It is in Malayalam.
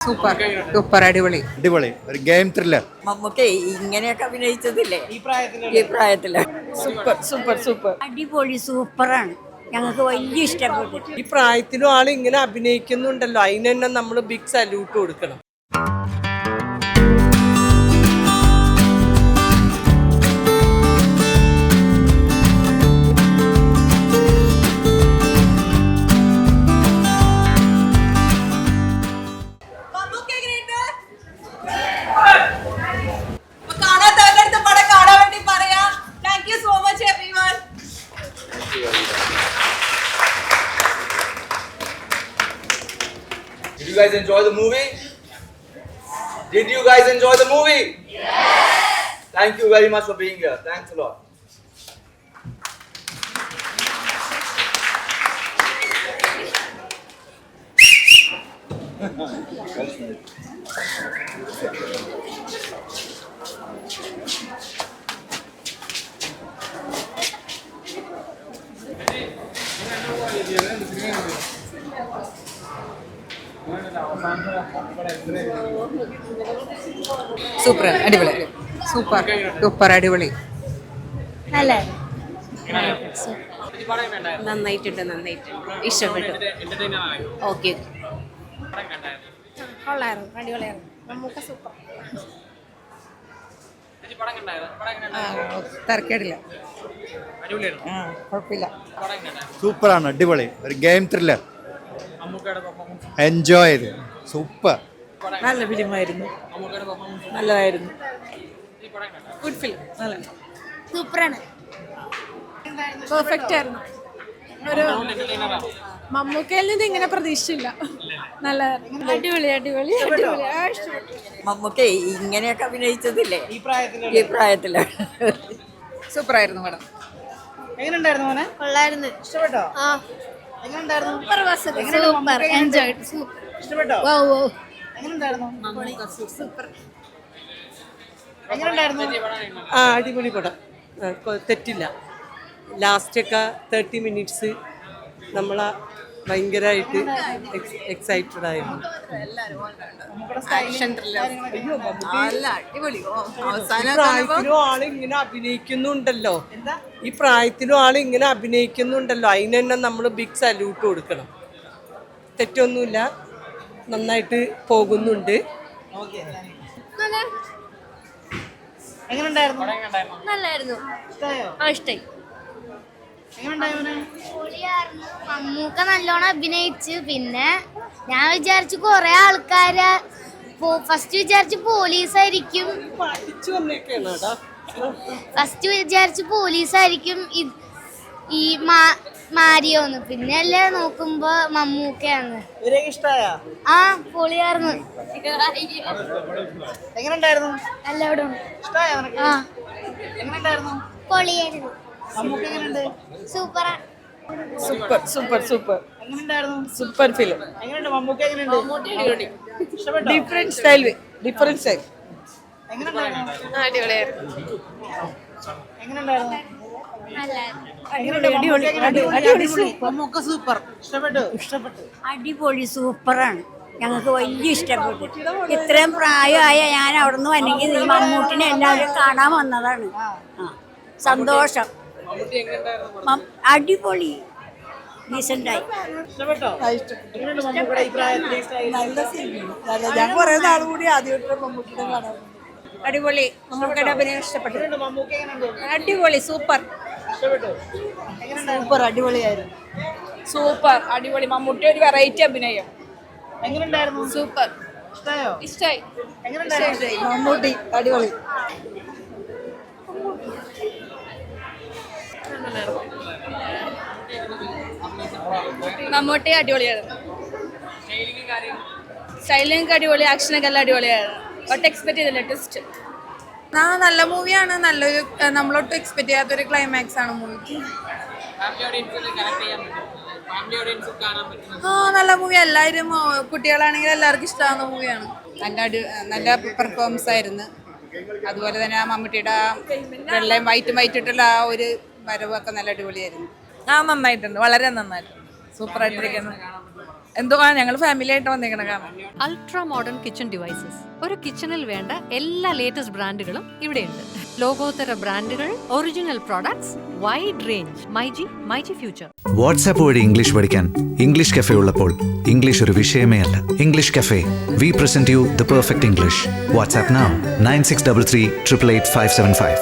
സൂപ്പർ സൂപ്പർ അടിപൊളി. അടിപൊളി. ഒരു ഗെയിം ത്രില്ലർ. മമ്മൂക്കെ ഇങ്ങനെയൊക്കെ അഭിനയിച്ചതില്ലേ? ഈ പ്രായത്തിൽ ഈ പ്രായത്തിൽ. Super super super. അടിപൊളി സൂപ്പറാണ്. ഞങ്ങൾക്ക് വലിയ ഇഷ്ടപ്പെട്ടു. ഈ പ്രായത്തിലും ആൾ ഇങ്ങനെ അഭിനയിക്കുന്നുണ്ടല്ലോ. അതിന് തന്നെ നമ്മൾ ബിഗ് സല്യൂട്ട് കൊടുക്കണം. You guys enjoy the movie? Did you guys enjoy the movie? Yes. Thank you very much for being here. Thanks a lot. Super അടിപൊളി. സൂപ്പർ സൂപ്പർ അടിപൊളി. നന്നായിട്ടുണ്ട് നന്നായിട്ടുണ്ട്. ഇഷ്ടപ്പെട്ടു. ഓക്കെ. കൊള്ളായിരുന്നു അടിപൊളിയായിരുന്നു. നമുക്ക് സൂപ്പർ. തരക്കേടില്ല. കുഴപ്പമില്ല സൂപ്പറാണ് അടിപൊളി. ഒരു ഗെയിം ത്രില്ലർ. എൻജോയ് ചെയ്ത്. സൂപ്പർ നല്ല ഫിലിമായിരുന്നു. നല്ലതായിരുന്നു. ഗുഡ് ഫിലിം നല്ല സൂപ്പറാണ്. പെർഫെക്റ്റ് ആയിരുന്നു. ഒരു മമ്മൂക്കയിൽ നിന്ന് ഇങ്ങനെ പ്രതീക്ഷയില്ല നല്ല അടിപൊളി അടിപൊളി അടിപൊളി. മമ്മൂക്ക ഇങ്ങനെയൊക്കെ അഭിനയിച്ചതില്ലേ? ഈ പ്രായത്തിൽ സൂപ്പറായിരുന്നു മേഡം. സൂപ്പർ ആയിരുന്നു മോനെ? കൊള്ളായിരുന്നു. ഇഷ്ടപ്പെട്ടോ? ആ. സൂപ്പർ ബസ് സൂപ്പർ എൻജോയ് ഇഷ്ടപ്പെട്ടോ? ഓ ഓ ആ അടിപൊളി പടം. തെറ്റില്ല. ലാസ്റ്റൊക്കെ തേർട്ടി മിനിറ്റ്സ് നമ്മളെ ഭയങ്കരമായിട്ട് എക്സൈറ്റഡ് ആയിരുന്നു. നല്ല അടിപൊളി. അവസാനം പ്രായത്തിലും ആൾ ഇങ്ങനെ അഭിനയിക്കുന്നുണ്ടല്ലോ. ഈ പ്രായത്തിലും ആൾ ഇങ്ങനെ അഭിനയിക്കുന്നുണ്ടല്ലോ. അതിന് തന്നെ നമ്മൾ ബിഗ് സല്യൂട്ട് കൊടുക്കണം. തെറ്റൊന്നുമില്ല. നന്നായിട്ട് പോകുന്നുണ്ട്. നല്ലായിരുന്നു. ആ ഇഷ്ടായി. മമ്മൂക്ക നല്ലോണം അഭിനയിച്ച്. പിന്നെ ഞാൻ വിചാരിച്ചു കൊറേ ആൾക്കാര് ഫസ്റ്റ് വിചാരിച്ചു പോലീസ് ആയിരിക്കും ഫസ്റ്റ് വിചാരിച്ചു പോലീസ് ആയിരിക്കും ഈ മാരിയോന്ന്. പിന്നെ അല്ലേ നോക്കുമ്പോ മമ്മൂക്കയാണ്. ആ പൊളിയായിരുന്നു. എങ്ങനെയുണ്ടായിരുന്നു? എല്ലാവരും ആ. പൊളിയായിരുന്നു. സൂപ്പറാ. Super super super. Super film different style different style അടിപൊളി. സൂപ്പറാണ്. ഞങ്ങൾക്ക് വലിയ ഇഷ്ടപ്പെട്ടു. ഇത്രയും പ്രായമായ ഞാൻ അവിടുന്ന് വന്നെങ്കിൽ ഈ മമ്മൂട്ടിനെ എല്ലാവരും കാണാൻ വന്നതാണ്. സന്തോഷം. അടിപൊളി. ഡീസന്റായി ഞാൻ കുറെ നാൾ കൂടി ആദ്യമായിട്ട് മമ്മൂട്ടിനെ കാണാൻ അടിപൊളി. മമ്മൂക്കയുടെ അഭിനയം ഇഷ്ടപ്പെട്ടു. അടിപൊളി. സൂപ്പർ. സൂപ്പർ അടിപൊളിയായിരുന്നു. സൂപ്പർ. അടിപൊളി. മമ്മൂട്ടി ഒരു വെറൈറ്റി അഭിനയം. എങ്ങനെയുണ്ടായിരുന്നു? സൂപ്പർ. ഇഷ്ടമായോ ഇഷ്ടായി. മമ്മൂട്ടി അടിപൊളി. മമ്മൂട്ടി അടിപൊളിയായിരുന്നു. സ്റ്റൈലിംഗ് അടിപൊളി ആക്ഷനൊക്കെ എല്ലാം അടിപൊളിയായിരുന്നു. ഒട്ടും എക്സ്പെക്ട് ചെയ്തില്ല ട്വിസ്റ്റ് ആ നല്ല മൂവിയാണ് നല്ലൊരു നമ്മളൊട്ടും എക്സ്പെക്ട് ചെയ്യാത്തൊരു ക്ലൈമാക്സ് ആണ് മൂവിക്ക് ആ നല്ല മൂവി എല്ലാവരും കുട്ടികളാണെങ്കിൽ എല്ലാവർക്കും ഇഷ്ടമാകുന്ന മൂവിയാണ് നല്ല അടി നല്ല പെർഫോമൻസ് ആയിരുന്നു. അതുപോലെ തന്നെ ആ മമ്മൂട്ടിയുടെ ആ വെള്ളയും വൈറ്റും വൈറ്റിട്ടുള്ള ആ ഒരു വരവൊക്കെ നല്ല അടിപൊളിയായിരുന്നു. ആ നന്നായിട്ടുണ്ട്. വളരെ നന്നായിട്ടുണ്ട്. സൂപ്പർ ആയിട്ടിരിക്കുന്നു എന്തോ ഞങ്ങൾ ഫാമിലി ആയിട്ട് വന്നിരിക്കണ കാരണം അൾട്രാ മോഡേൺ കിച്ചൺ ഡിവൈസസ് ഒരു കിച്ചണിൽ വേണ്ട എല്ലാ ലേറ്റസ്റ്റ് ബ്രാൻഡുകളും ഇവിടെയുണ്ട്. ലോകോത്തര ബ്രാൻഡുകൾ original products wide range MyG MyG future WhatsApp വഴി ഇംഗ്ലീഷ് പഠിക്കാൻ ഇംഗ്ലീഷ് കഫേ ഉള്ളപ്പോൾ ഇംഗ്ലീഷ് ഒരു വിഷയമേ അല്ല. English cafe we present you the perfect English WhatsApp nine six double three triple eight five seven five